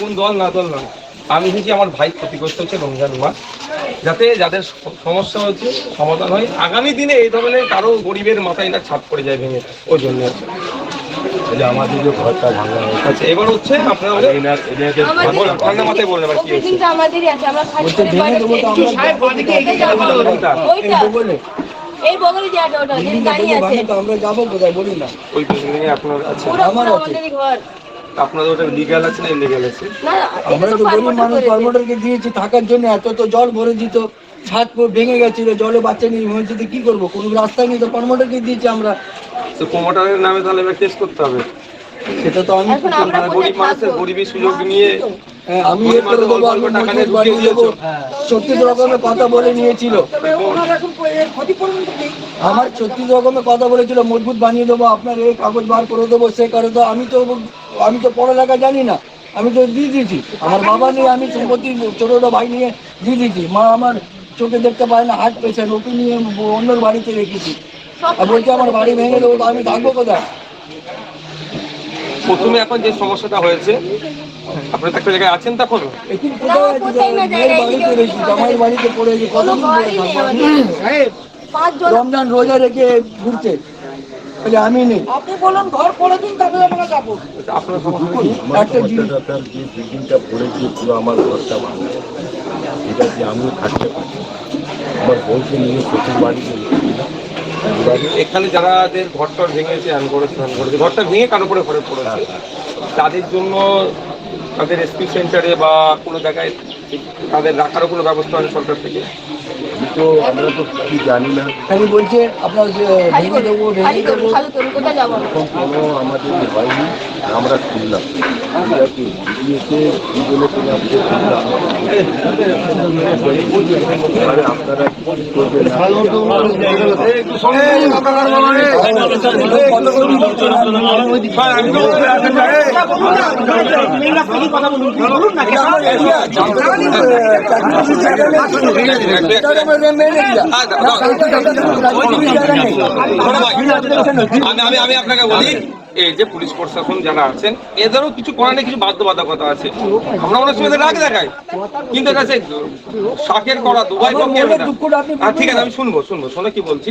কোন দল না দল না আমি এসেছি আমার ভাই ক্ষতিগ্রস্ত হচ্ছে রমজান মাস যাতে যাদের সমস্যা হচ্ছে সমাধান হয়। আগামী দিনে এই ধরনের কারও গরিবের মাথায় না ছাপ পড়ে যায় ভেঙে ওই জন্য। আমাদের যে ঘরটা ভাঙা আচ্ছা এবার হচ্ছে আপনারা ঠান্ডা মাথায় কি আমাদেরই আছে আমরা এই বগলে যে ওটা আছে। আমরা যাব কোথায় বলুন না। ওই আপনার আছে। আমার আছে। আপনাদের ওটা লিগ্যাল আছে না ইলিগ্যাল আছে আমরা তো তো গরিব মানুষ। দিয়েছি থাকার জন্য এত তো জল ভরে দিত ছাদ ভেঙে গেছিল জলে বাচ্চা নিয়ে হয়েছে তো কি করব কোনো রাস্তা নেই তো দিয়েছি আমরা তো প্রমোটারের নামে তাহলে এবার কেস করতে হবে সেটা তো আমি গরিব মানুষের? গরিবী সুযোগ নিয়ে হ্যাঁ, আমি। ছত্রিশ রকমের কথা বলে নিয়েছিল আমার ছত্রিশ রকমের কথা বলেছিল মজবুত বানিয়ে দেবো আপনার এই কাগজ বার করে দেবো সে করে দেবো আমি তো আমি তো পড়ালেখা জানি না আমি তো দিয়ে দিয়েছি। আমার বাবা নিয়ে আমি সম্পত্তি ছোটোটা ভাই নিয়ে দিয়ে দিয়েছি। মা আমার চোখে দেখতে পায় না হার্ট পেশেন্ট ওকে নিয়ে অন্যর বাড়িতে রেখেছি। আর বলছে আমার বাড়ি ভেঙে দেবো তো আমি থাকব কোথায়? প্রথমে এখন যে সমস্যাটা হয়েছে আপনারা তো একটা জায়গায় আছেন তখন এখন কোথায় বাড়িতে পড়ে গেছি কতদিন পরে থাকব? রমজান রোজা রেখে ঘুরছে বলে আমি নেই। আপনি বলুন ঘর করে দিন তারপরে আমরা যাব। আপনার সমস্যা কি? একটা জিনিস- তার যে বিল্ডিংটা পড়ে গিয়ে পুরো আমার ঘরটা ভাঙা। এটা দিয়ে আমিও থাকতে পারি? আমার বউকে নিয়ে শ্বশুর গেছিলাম। এখানে যারাদের ঘরটা ভেঙেছে আমি করেছি আমি করেছি। ঘরটা ভেঙে কারও করে ঘরে পড়েছে। তাদের জন্য তাদের এসপি সেন্টারে বা কোনো জায়গায় তাদের রাখারও কোনো ব্যবস্থা আছে সরকার থেকে? তো আমরা তো কি জানি না। খালি বলছে আপনার ভেঙে দেবো ভেঙে দেবো। কোনো আমাদের হয়নি আমরা শুনলাম। কি দিয়েছে কি বলে কোনো আপনি আপনারা আমি আমি আপনাকে বলি এই যে পুলিশ প্রশাসন যারা আছেন এদেরও কিছু করার নেই কিছু বাধ্যবাধকতা আছে। আমরা অনেক সময় রাগ দেখাই কিন্তু শাকের করা দুবাই আপনি আর ঠিক আছে আমি শুনব শুনব শোনো কি বলছি।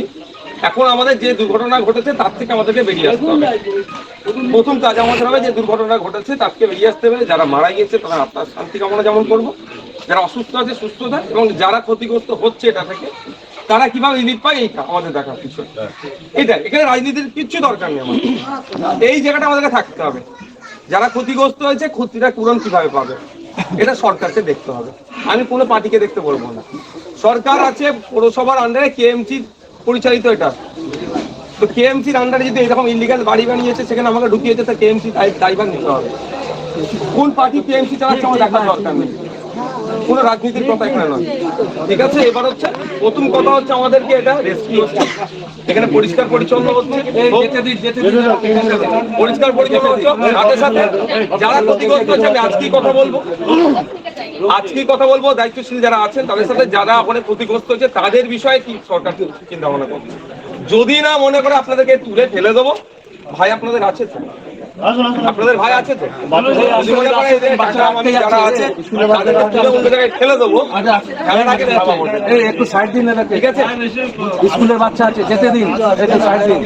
এখন আমাদের যে দুর্ঘটনা ঘটেছে, তার থেকে আমাদেরকে বেরিয়ে আসতে হবে। প্রথম কাজ আমাদের হবে, যে দুর্ঘটনা ঘটেছে, তার থেকে বেরিয়ে আসতে হবে। যারা মারা গিয়েছে, তারা আত্মার শান্তি কামনা যেমন করব। যারা অসুস্থ আছে, সুস্থ থাকে, এবং যারা ক্ষতিগ্রস্ত হচ্ছে এটা থেকে, তারা কীভাবে রিলিফ পায়, এইটা আমাদের দেখার কিছু এটা এখানে রাজনীতির কিচ্ছু দরকার নেই আমাদের। এই জায়গাটা আমাদেরকে থাকতে হবে। যারা ক্ষতিগ্রস্ত হয়েছে, ক্ষতিটা পূরণ কীভাবে পাবে, এটা সরকারকে দেখতে হবে। আমি কোনো পার্টিকে দেখতে বলব না। সরকার আছে, পৌরসভার আন্ডারে কেএমসি পরিচালিত এটা। তো কেএমসির আন্ডারে যদি এরকম ইলিগাল বাড়ি বানিয়েছে, সেখানে আমাকে ঢুকিয়েছে, তো কেএমসি দায়ভার নিতে হবে। কোন পার্টি কেএমসি চালাচ্ছে, আমার দেখার দরকার নেই। কোনো রাজনীতির কথা এখানে নয়। ঠিক আছে? এবার হচ্ছে প্রথম কথা হচ্ছে আমাদেরকে এটা রেস্কিউ হচ্ছে। এখানে পরিষ্কার পরিচ্ছন্ন হচ্ছে। পরিষ্কার পরিচ্ছন্ন হচ্ছে। সাথে সাথে যারা ক্ষতিগ্রস্ত হচ্ছে আমি আজকেই কথা বলব। আজকেই কথা বলব। দায়িত্বশীল যারা আছেন তাদের সাথে যারা ওখানে ক্ষতিগ্রস্ত হচ্ছে তাদের বিষয়ে কি সরকার চিন্তা ভাবনা করছে? যদি না মনে করে আপনাদেরকে তুলে ফেলে দেবো। ভাই আপনাদের আছে আপনাদের ভাই আছে তো? ফেলে দেবো। ভাবা বলবেন। একটু সাইড দিন ঠিক আছে? স্কুলের বাচ্চা আছে যেতে দিন। একটু সাইড দিন।